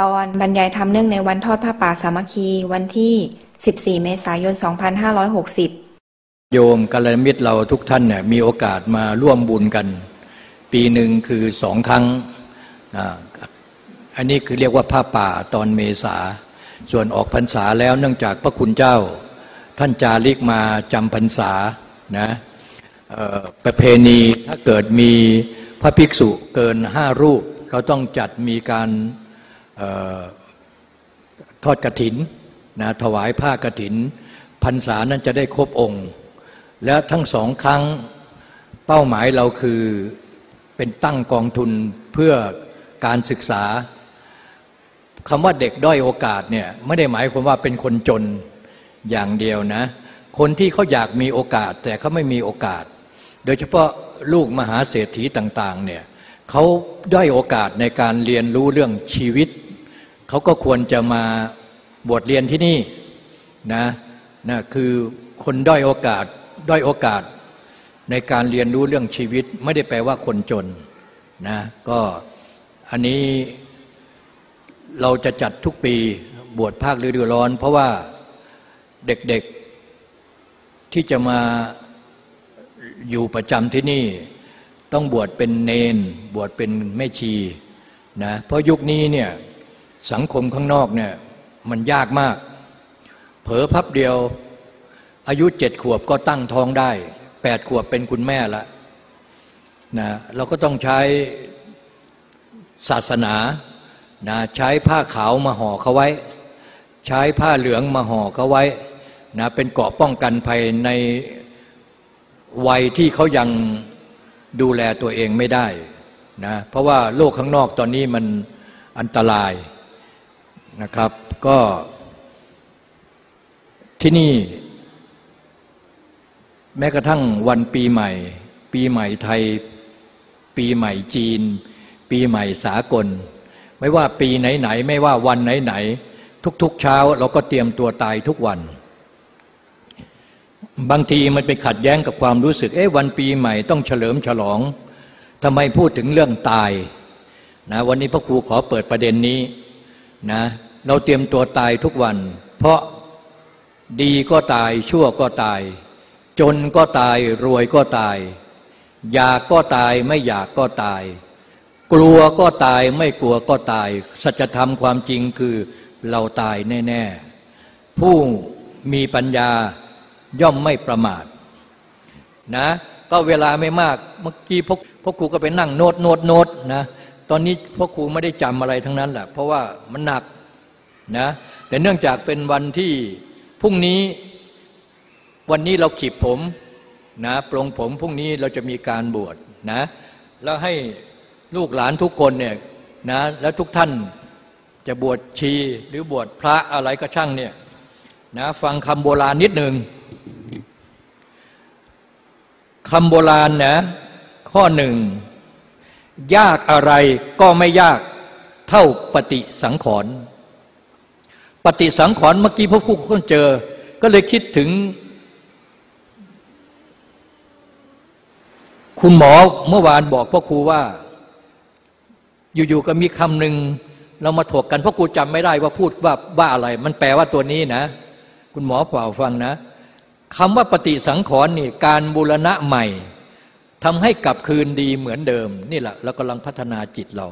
ตอนบรรยายธรรมเนื่องในวันทอดผ้าป่าสามัคคีวันที่ 14 เมษายน 2560 โยมกัลยมิตรเราทุกท่านเนี่ยมีโอกาสมาร่วมบุญกัน ปีหนึ่งคือสองครั้ง อันนี้คือเรียกว่าผ้าป่าตอนเมษา ส่วนออกพรรษาแล้วเนื่องจากพระคุณเจ้า ท่านจาริกมาจำพรรษานะประเพณีถ้าเกิดมีพระภิกษุเกินห้ารูป เราต้องจัดมีการ ทอดกระถินนะถวายผ้ากระถินพรรษานั้นจะได้ครบองค์ และทั้งสองครั้งเป้าหมายเราคือเป็นตั้งกองทุนเพื่อการศึกษาคำว่าเด็กด้อยโอกาสเนี่ยไม่ได้หมายความว่าเป็นคนจนอย่างเดียวนะ คนที่เขาอยากมีโอกาสแต่เขาไม่มีโอกาส โดยเฉพาะลูกมหาเศรษฐีต่างๆเนี่ยเขาด้อยโอกาสในการเรียนรู้เรื่องชีวิต เขาก็ควรจะมาบวชเรียนที่นี่นะนะคือคนด้อยโอกาสด้อยโอกาสในการเรียนรู้เรื่องชีวิตไม่ได้แปลว่าคนจนนะก็อันนี้เราจะจัดทุกปีบวชภาคฤดูร้อน เพราะว่าเด็กๆที่จะมาอยู่ประจำที่นี่ ต้องบวชเป็นเนน บวชเป็นแม่ชีนะเพราะยุคนี้เนี่ย สังคมข้างนอกเนี่ยมันยากมาก เผลอพับเดียว อายุเจ็ดขวบก็ตั้งท้องได้แปดขวบเป็นคุณแม่ละนะเราก็ต้องใช้ศาสนานะใช้ผ้าขาวมาห่อเขาไว้ ใช้ผ้าเหลืองมาห่อเขาไว้นะเป็นเกราะป้องกันภัยในวัยที่เขายังดูแลตัวเองไม่ได้นะเพราะว่าโลกข้างนอกตอนนี้มันอันตราย นะครับ ก็ที่นี่ แม้กระทั่งวันปีใหม่ ปีใหม่ไทย ปีใหม่จีน ปีใหม่สากล ไม่ว่าปีไหนๆไม่ว่าวันไหนๆทุกๆเช้า เราก็เตรียมตัวตายทุกวัน บางทีมันไปขัดแย้งกับความรู้สึก เอ๊ะวันปีใหม่ต้องเฉลิมฉลองทำไมพูดถึงเรื่องตายนะวันนี้พระครูขอเปิดประเด็นนี้นะ เราเตรียมตัวตายทุกวัน เพราะดีก็ตายชั่วก็ตาย จนก็ตายรวยก็ตาย อยากก็ตายไม่อยากก็ตาย กลัวก็ตายไม่กลัวก็ตาย สัจธรรมความจริงคือเราตายแน่ ๆ ผู้มีปัญญาย่อมไม่ประมาทนะก็เวลาไม่มากเมื่อกี้พวกพวกครูก็ไปนั่งโน้ตโน้ตโน้ตนะตอนนี้พวกครูไม่ได้จำอะไรทั้งนั้นแหละเพราะว่ามันหนัก นะแต่เนื่องจากเป็นวันที่พรุ่งนี้วันนี้เราขีดผมนะปลงผมพรุ่งนี้เราจะมีการบวชนะแล้วให้ลูกหลานทุกคนเนี่ยนะแล้วทุกท่านจะบวชชีหรือบวชพระอะไรก็ช่างเนี่ยนะฟังคำโบราณนิดหนึ่งคำโบราณนะข้อหนึ่ง ยากอะไรก็ไม่ยากเท่าปฏิสังขรณ์ ปฏิสังขรณ์เมื่อกี้พวกผู้คนเจอ ก็เลยคิดถึง คุณหมอเมื่อวานบอกพ่อครูว่า อยู่ๆก็มีคำหนึ่งเรามาถกกันพ่อครูจำไม่ได้ว่าพูดว่าว่าอะไร มันแปลว่าตัวนี้นะ คุณหมอเปล่าฟังนะคำว่าปฏิสังขรณ์นี่การบูรณะใหม่ทำให้กลับคืนดีเหมือนเดิม นี่แหละเรากำลังพัฒนาจิตเรา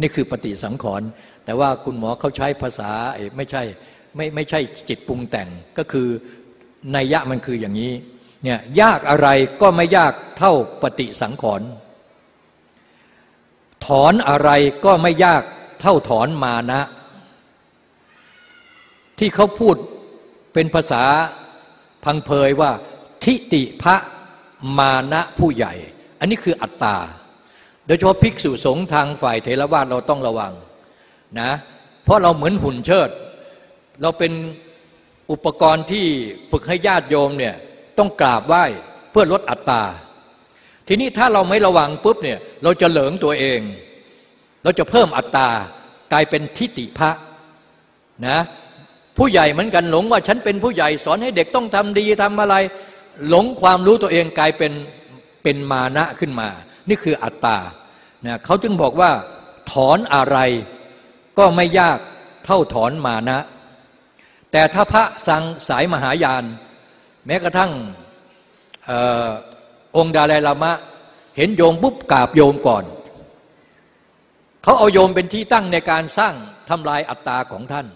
นี่คือปฏิสังขรณ์แต่ว่าคุณหมอเขาใช้ภาษาไม่ใช่ไม่ไม่ใช่จิตปรุงแต่งก็คือนัยยะมันคืออย่างนี้เนี่ยยากอะไรก็ไม่ยากเท่าปฏิสังขรณ์ถอนอะไรก็ไม่ยากเท่าถอนมานะ ที่เขาพูดเป็นภาษาพังเพยว่า ทิติพระมานะผู้ใหญ่ อันนี้คืออัตตา โดยเฉพาะภิกษุสงฆ์ทางฝ่ายเทรวาสเราต้องระวังนะเพราะเราเหมือนหุ่นเชิด เราเป็นอุปกรณ์ที่ฝึกให้ญาติโยมเนี่ยต้องกราบไหว้เพื่อลดอัตตาทีนี้ถ้าเราไม่ระวังปุ๊บเนี่ยเราจะเหลิงตัวเอง เราจะเพิ่มอัตตากลายเป็นทิฏฐิพระนะผู้ใหญ่เหมือนกันหลงว่าฉันเป็นผู้ใหญ่สอนให้เด็กต้องทำดีทำอะไร หลงความรู้ตัวเองกลายเป็นเป็นมานะขึ้นมา นี่คืออัตตาเนี่ยเขาจึงบอกว่า ถอนอะไรก็ไม่ยากเท่าถอนมานะ แต่ถ้าพระสังสายมหายาน แม้กระทั่งอองค์ดาลัยลามะ เห็นโยมปุ๊บกราบโยมก่อน เขาเอาโยมเป็นที่ตั้งในการสร้างทำลายอัตตาของท่าน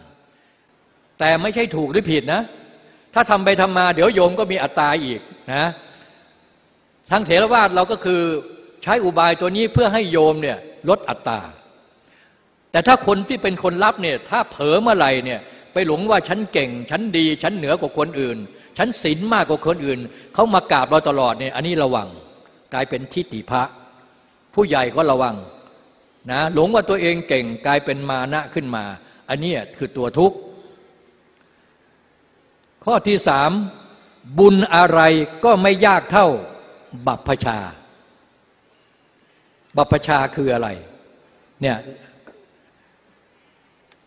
แต่ไม่ใช่ถูกหรือผิดนะ ถ้าทำไปทำมา เดี๋ยวโยมก็มีอัตตาอีกนะทางเถรวาทเราก็คือ ช้อุบายตัวนี้เพื่อให้โยมเนี่ยลดอัตตาแต่ถ้าคนที่เป็นคนรับเนี่ยถ้าเผลอเมื่อไหร่เนี่ยไปหลงว่าฉันเก่ง ฉันดี ฉันเหนือกว่าคนอื่น ฉันศีลมากกว่าคนอื่น เขามากราบเราตลอดเนี่ยอันนี้ระวังกลายเป็นทิฏฐิพระ ผู้ใหญ่ก็ระวังนะหลงว่าตัวเองเก่งกลายเป็นมานะขึ้นมา อันนี้คือตัวทุกข์ ข้อที่สามบุญอะไรก็ไม่ยากเท่าบัพพชา บัพชาคืออะไร เนี่ย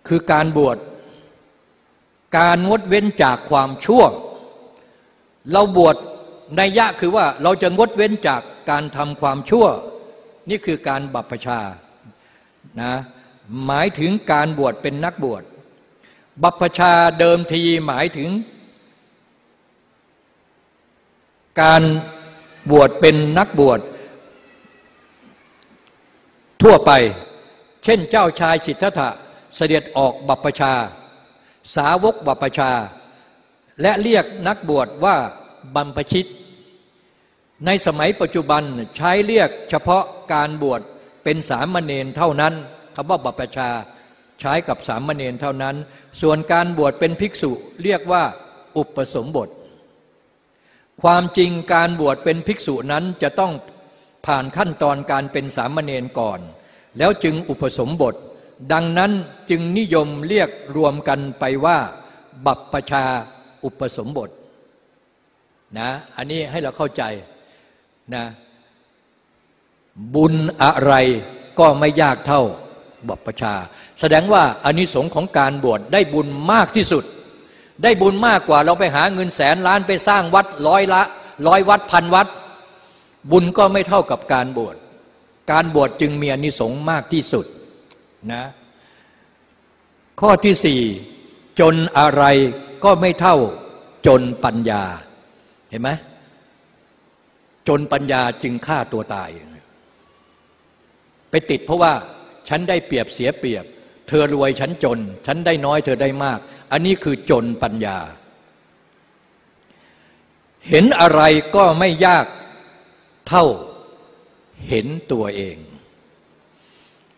คือการบวช การงดเว้นจากความชั่ว เราบวชในยะคือว่าเราจะงดเว้นจากการทำความชั่ว นี่คือการบัพชา นะ หมายถึงการบวชเป็นนักบวช บัพชาเดิมทีหมายถึง การบวชเป็นนักบวช ทั่วไป เช่นเจ้าชายสิทธัตถะเสด็จออกบัพชา สาวกบัพชา และเรียกนักบวชว่าบัมพชิต ในสมัยปัจจุบันใช้เรียกเฉพาะการบวชเป็นสามเณรเท่านั้นคำว่าบัพชาใช้กับสามเณรเท่านั้น ส่วนการบวชเป็นภิกษุเรียกว่าอุปสมบท ความจริงการบวชเป็นภิกษุนั้นจะต้อง ผ่านขั้นตอนการเป็นสามเณรก่อน แล้วจึงอุปสมบท ดังนั้นจึงนิยมเรียกรวมกันไปว่า บัพปชาอุปสมบทนะอันนี้ให้เราเข้าใจนะบุญอะไรก็ไม่ยากเท่าบัพปชา แสดงว่าอานิสงส์ของการบวชได้บุญมากที่สุด ได้บุญมากกว่าเราไปหาเงินแสนล้านไปสร้างวัดร้อยละร้อยวัดพันวัด บุญก็ไม่เท่ากับการบวช การบวชจึงมีอนิสงส์มากที่สุดนะข้อที่สี่จนอะไรก็ไม่เท่าจนปัญญา เห็นไหมจนปัญญาจึงฆ่าตัวตาย ไปติดเพราะว่าฉันได้เปรียบเสียเปรียบ เธอรวยฉันจน ฉันได้น้อยเธอได้มาก อันนี้คือจนปัญญา เห็นอะไรก็ไม่ยาก เท่าเห็นตัวเอง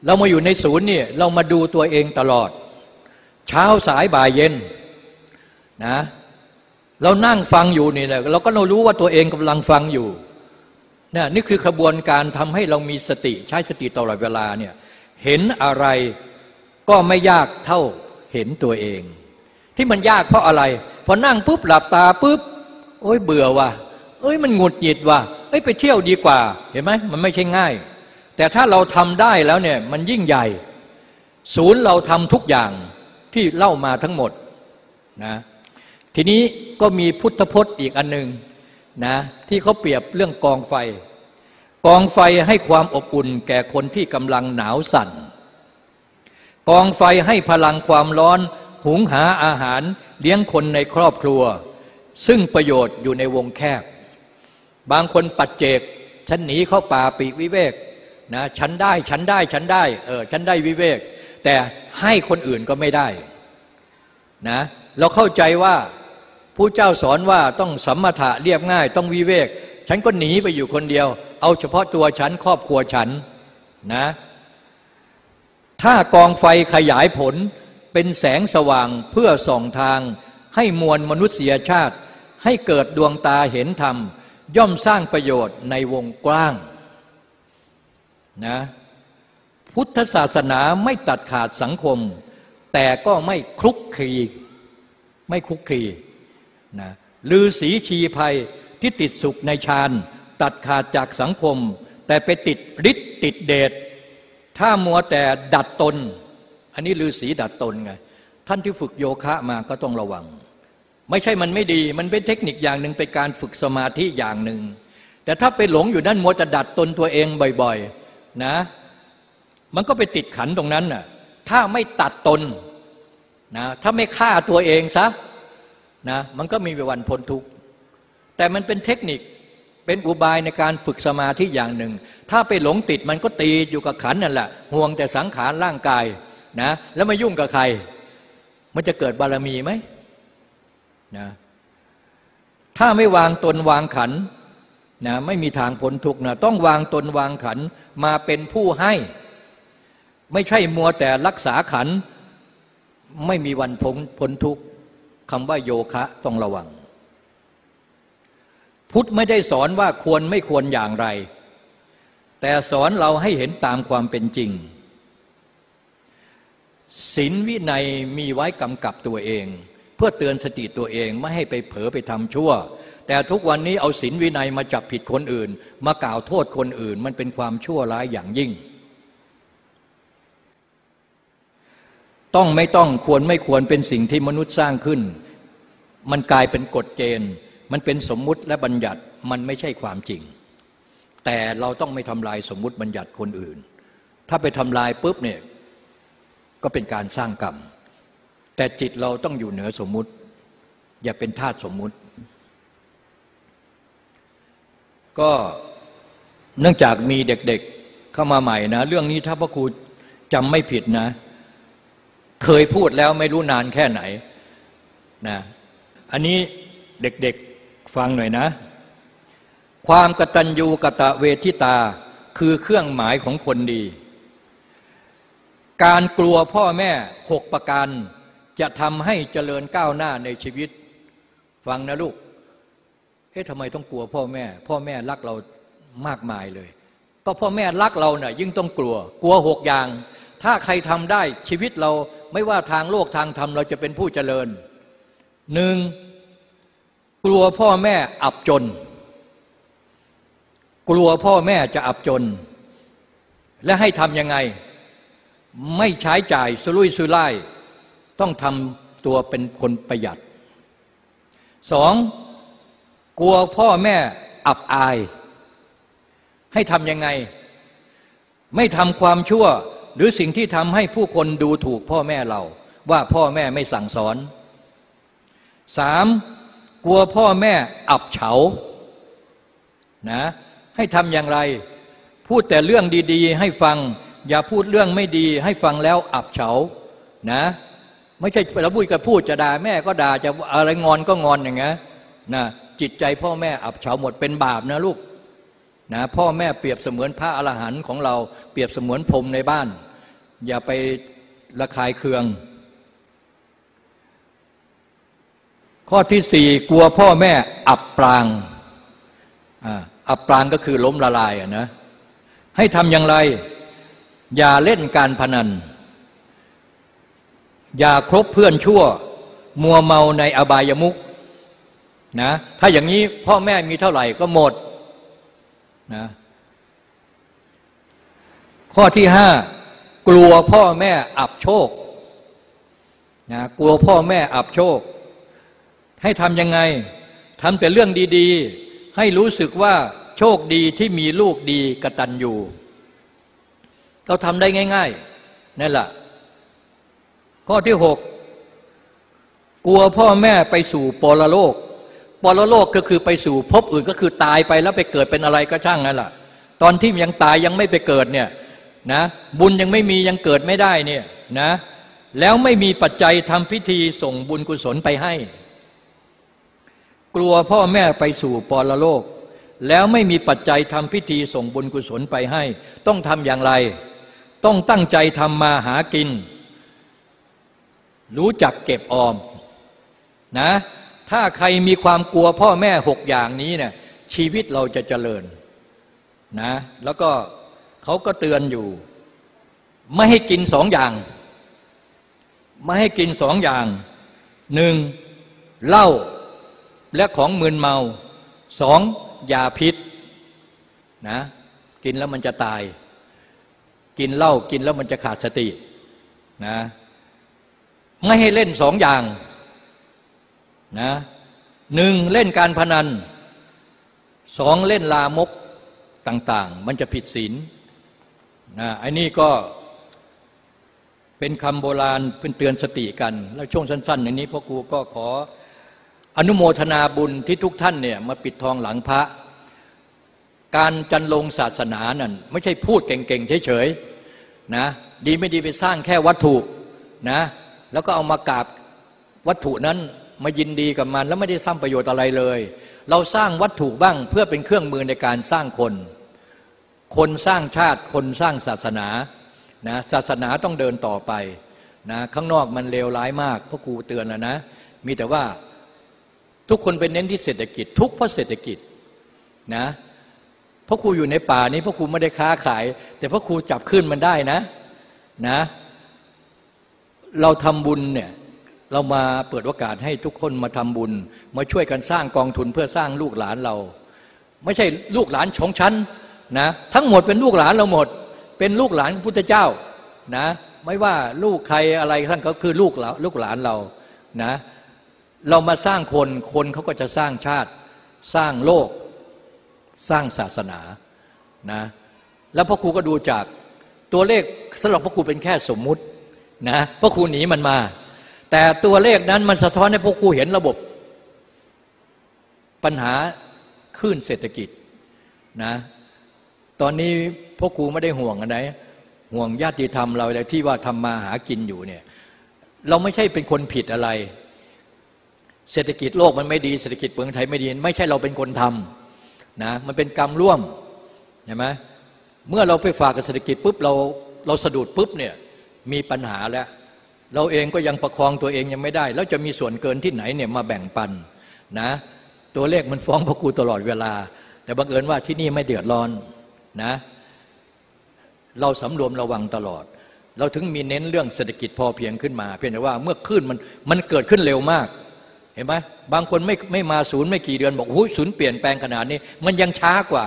เรามาอยู่ในศูนย์เนี่ยเรามาดูตัวเองตลอด เช้าสายบ่ายเย็นนะเรานั่งฟังอยู่นี่แหละเราก็เรารู้ว่าตัวเองกำลังฟังอยู่นี่นี่คือขบวนการทำให้เรามีสติใช้สติตลอดเวลาเนี่ยเห็นอะไรก็ไม่ยากเท่าเห็นตัวเอง ที่มันยากเพราะอะไร พอนั่งปุ๊บหลับตาปุ๊บ โอ้ยเบื่อว่ะ เอ้ยมันหงุดหงิดว่ะเอ้ยไปเที่ยวดีกว่า เห็นไหมมันไม่ใช่ง่าย แต่ถ้าเราทำได้แล้วเนี่ยมันยิ่งใหญ่ ศูนย์เราทำทุกอย่างที่เล่ามาทั้งหมดนะทีนี้ก็มีพุทธพจน์อีกอันหนึ่งนะที่เขาเปรียบเรื่องกองไฟ กองไฟให้ความอบอุ่นแก่คนที่กำลังหนาวสั่น กองไฟให้พลังความร้อนหุงหาอาหารเลี้ยงคนในครอบครัว ซึ่งประโยชน์อยู่ในวงแคบ บางคนปัดเจก ฉันหนีเข้าป่าปีกวิเวกนะฉันได้ฉันได้ฉันได้เออฉันได้วิเวก แต่ให้คนอื่นก็ไม่ได้นะเราเข้าใจว่าผู้เจ้าสอนว่าต้องสัมมาทะเรียบง่าย ต้องวิเวก ฉันก็หนีไปอยู่คนเดียว เอาเฉพาะตัวฉันครอบครัวฉันนะถ้ากองไฟขยายผลเป็นแสงสว่างเพื่อส่องทาง ให้มวลมนุษยชาติ ให้เกิดดวงตาเห็นธรรม ย่อมสร้างประโยชน์ในวงกว้างนะพุทธศาสนาไม่ตัดขาดสังคม แต่ก็ไม่คลุกคลีไม่คลุกคลีนะลือสีชีภัยที่ติดสุขในฌานตัดขาดจากสังคม แต่ไปติดฤทธิ์ติดเดชถ้ามัวแต่ดัดตน อันนี้ลือสีดัดตนไง ท่านที่ฝึกโยคะมาก็ต้องระวัง ไม่ใช่มันไม่ดี มันเป็นเทคนิคอย่างหนึ่งเป็นการฝึกสมาธิอย่างหนึ่ง แต่ถ้าไปหลงอยู่นั่นมัวจะดัดตนตัวเองบ่อยๆนะ มันก็ไปติดขันตรงนั้นน่ะ ถ้าไม่ตัดตนนะถ้าไม่ฆ่าตัวเองซะนะมันก็มีวันพ้นทุกข์แต่มันเป็นเทคนิคเป็นอุบายในการฝึกสมาธิอย่างหนึ่ง ถ้าไปหลงติดมันก็ตีอยู่กับขันนั่นแหละห่วงแต่สังขารร่างกายนะแล้วม่ยุ่งกับใคร มันจะเกิดบารมีไหม นะถ้าไม่วางตนวางขันนะไม่มีทางพ้นทุกนะต้องวางตนวางขันมาเป็นผู้ให้ ไม่ใช่มัวแต่รักษาขัน ไม่มีวันพ้นพ้นทุกคำว่าโยคะต้องระวัง พุทธไม่ได้สอนว่าควรไม่ควรอย่างไร แต่สอนเราให้เห็นตามความเป็นจริงศีลวินัยมีไว้กำกับตัวเอง พื่อเตือนสติตัวเองไม่ให้ไปเผลอไปทำชั่ว แต่ทุกวันนี้เอาศีลวินัยมาจับผิดคนอื่น มากล่าวโทษคนอื่น มันเป็นความชั่วร้ายอย่างยิ่ง ต้องไม่ต้องควรไม่ควรเป็นสิ่งที่มนุษย์สร้างขึ้น มันกลายเป็นกฎเกณฑ์ มันเป็นสมมุติและบัญญัติมันไม่ใช่ความจริง แต่เราต้องไม่ทำลายสมมุติบัญญัติคนอื่น ถ้าไปทำลายปุ๊บเนี่ยก็เป็นการสร้างกรรม แต่จิตเราต้องอยู่เหนือสมมุติ อย่าเป็นธาตุสมมุติ ก็เนื่องจากมีเด็กๆเข้ามาใหม่นะ เรื่องนี้ถ้าพ่อครูจำไม่ผิดนะ เคยพูดแล้วไม่รู้นานแค่ไหนนะอันนี้เด็กๆฟังหน่อยนะ ความกตัญญูกะตะเวทิตาคือเครื่องหมายของคนดี การกลัวพ่อแม่หกประการ จะทำให้เจริญก้าวหน้าในชีวิต ฟังนะลูกเอ๊ะทำไมต้องกลัวพ่อแม่ พ่อแม่รักเรามากมายเลยก็พ่อแม่รักเราเนะ่ยยิ่งต้องกลัว กลัวหกอย่าง ถ้าใครทำได้ชีวิตเราไม่ว่าทางโลกทางธรรมเราจะเป็นผู้เจริญหนึ่งกลัวพ่อแม่อับจน กลัวพ่อแม่จะอับจน และให้ทำยังไง ไม่ใช้จ่ายสุรุ่ยสุร่าย ต้องทำตัวเป็นคนประหยัดสองกลัวพ่อแม่อับอาย ให้ทำยังไง ไม่ทำความชั่ว หรือสิ่งที่ทำให้ผู้คนดูถูกพ่อแม่เรา ว่าพ่อแม่ไม่สั่งสอนสามกลัวพ่อแม่อับเฉานะให้ทำอย่างไร พูดแต่เรื่องดี ๆ ให้ฟัง อย่าพูดเรื่องไม่ดีให้ฟังแล้วอับเฉานะ ไม่ใช่เราพูดก็พูดจะด่าแม่ก็ด่าจะอะไรงอนก็งอนอย่างเงี้ยนะจิตใจพ่อแม่อับเฉาหมดเป็นบาปนะลูกนะพ่อแม่เปรียบเสมือนพระอรหันต์ของเราเปรียบเสมือนพรมในบ้าน อย่าไประคายเคือง ข้อที่สี่กลัวพ่อแม่อับปรางอับปรางก็คือล้มละลายนะให้ทำอย่างไร อย่าเล่นการพนัน อย่าครบเพื่อนชั่ว มัวเมาในอบายมุกนะถ้าอย่างนี้พ่อแม่มีเท่าไหร่ก็หมดนะข้อที่ห้ากลัวพ่อแม่อับโชคนะกลัวพ่อแม่อับโชค ให้ทำยังไงทำแต่เรื่องดีๆ ให้รู้สึกว่าโชคดีที่มีลูกดีกระตันอยู่ เราทำได้ง่าย ๆ นั่นแหละ ข้อที่หกกลัวพ่อแม่ไปสู่ปรโลกปรโลกก็คือไปสู่พบอื่นก็คือตายไปแล้วไปเกิดเป็นอะไรก็ช่างนั่นแหละตอนที่ยังตายยังไม่ไปเกิดเนี่ยนะบุญยังไม่มียังเกิดไม่ได้เนี่ยนะแล้วไม่มีปัจจัยทำพิธีส่งบุญกุศลไปให้ กลัวพ่อแม่ไปสู่ปรโลก แล้วไม่มีปัจจัยทำพิธีส่งบุญกุศลไปให้ ต้องทำอย่างไร ต้องตั้งใจทำมาหากิน รู้จักเก็บออมนะถ้าใครมีความกลัวพ่อแม่หกอย่างนี้เนี่ยชีวิตเราจะเจริญนะแล้วก็เขาก็เตือนอยู่ ไม่ให้กินสองอย่าง ไม่ให้กินสองอย่างหนึ่งเหล้าและของมึนเมาสองยาพิษนะกินแล้วมันจะตาย กินเหล้ากินแล้วมันจะขาดสตินะ ไม่ให้เล่นสองอย่างนะหนึ่งเล่นการพนันสองเล่นลามกต่าง ๆ มันจะผิดศีลนะไอ้นี่ก็เป็นคำโบราณเป็นเตือนสติกัน แล้วช่วงสั้นๆอย่างนี้พ่อครูก็ขออนุโมทนาบุญที่ทุกท่านเนี่ยมาปิดทองหลังพระ การจันลงศาสนานั่นไม่ใช่พูดเก่งๆเฉยๆนะดีไม่ดีไปสร้างแค่วัตถุนะ แล้วก็เอามากราบวัตถุนั้นมายินดีกับมัน แล้วไม่ได้สร้างประโยชน์อะไรเลย เราสร้างวัตถุบ้างเพื่อเป็นเครื่องมือในการสร้างคน คนสร้างชาติคนสร้างศาสนานะศาสนาต้องเดินต่อไปนะข้างนอกมันเลวร้ายมากพ่อครูเตือนแล้วนะ มีแต่ว่าทุกคนเป็นเน้นที่เศรษฐกิจ ทุกเพราะเศรษฐกิจนะพ่อครูอยู่ในป่านี้พ่อครูไม่ได้ค้าขาย แต่พ่อครูจับขึ้นมันได้นะนะ เราทำบุญเนี่ยเรามาเปิดโอกาสให้ทุกคนมาทำบุญ มาช่วยกันสร้างกองทุนเพื่อสร้างลูกหลานเรา ไม่ใช่ลูกหลานของฉันนะทั้งหมดเป็นลูกหลานเราหมด เป็นลูกหลานพุทธเจ้านะไม่ว่าลูกใครอะไรท่านก็คือลูกเราลูกหลานเรานะเรามาสร้างคนคนเขาก็จะสร้างชาติ สร้างโลก สร้างศาสนานะแล้วพ่อครูก็ดูจากตัวเลขสำหรับพ่อครูเป็นแค่สมมุติ นะพ่อครูหนีมันมา แต่ตัวเลขนั้นมันสะท้อนให้พ่อครูเห็นระบบ ปัญหาขึ้นเศรษฐกิจนะตอนนี้พ่อครูไม่ได้ห่วงอะไรห่วงญาติธรรมเราที่ว่าทำมาหากินอยู่เนี่ยเราไม่ใช่เป็นคนผิดอะไร เศรษฐกิจโลกมันไม่ดีเศรษฐกิจเมืองไทยไม่ดี ไม่ใช่เราเป็นคนทำนะมันเป็นกรรมร่วมใช่ไหมเมื่อเราไปฝากกับเศรษฐกิจปุ๊บเราเราสะดุดปุ๊บเนี่ย มีปัญหาแล้ว เราเองก็ยังประคองตัวเองยังไม่ได้ แล้วจะมีส่วนเกินที่ไหนเนี่ยมาแบ่งปันนะตัวเลขมันฟ้องพระครูตลอดเวลา แต่บังเอิญว่าที่นี่ไม่เดือดร้อนนะเราสำรวมระวังตลอด เราถึงมีเน้นเรื่องเศรษฐกิจพอเพียงขึ้นมา เพียงแต่ว่าเมื่อขึ้นมันมันเกิดขึ้นเร็วมากเห็นไหมบางคนไม่ไม่มาศูนย์ไม่กี่เดือนบอกหุ้ศูนย์เปลี่ยนแปลงขนาดนี้ มันยังช้ากว่า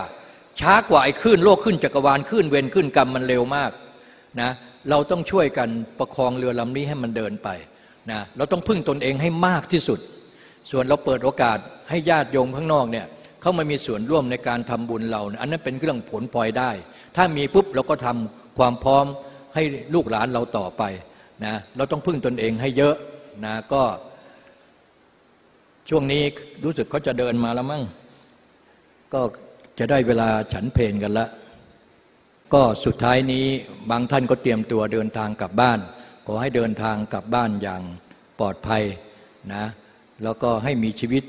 ช้ากว่าไอ้ขึ้นโลกขึ้นจักรวาลขึ้นเวรขึ้นกรรมมันเร็วมากนะ เราต้องช่วยกันประคองเรือลำนี้ให้มันเดินไปนะเราต้องพึ่งตนเองให้มากที่สุด ส่วนเราเปิดโอกาสให้ญาติโยมข้างนอกเนี่ยเขามามีส่วนร่วมในการทำบุญเรา อันนั้นเป็นเรื่องผลพลอยได้ ถ้ามีปุ๊บเราก็ทำความพร้อมให้ลูกหลานเราต่อไปนะเราต้องพึ่งตนเองให้เยอะนะก็ช่วงนี้รู้สึกเขาจะเดินมาแล้วมั้งก็จะได้เวลาฉันเพลนกันละ ก็สุดท้ายนี้บางท่านก็เตรียมตัวเดินทางกลับบ้าน ขอให้เดินทางกลับบ้านอย่างปลอดภัยนะแล้วก็ให้มีชีวิต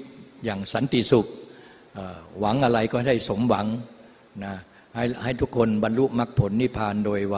อย่างสันติสุข หวังอะไรก็ได้สมหวังนะให้ให้ทุกคนบรรลุมรรคผลนิพพานโดยไว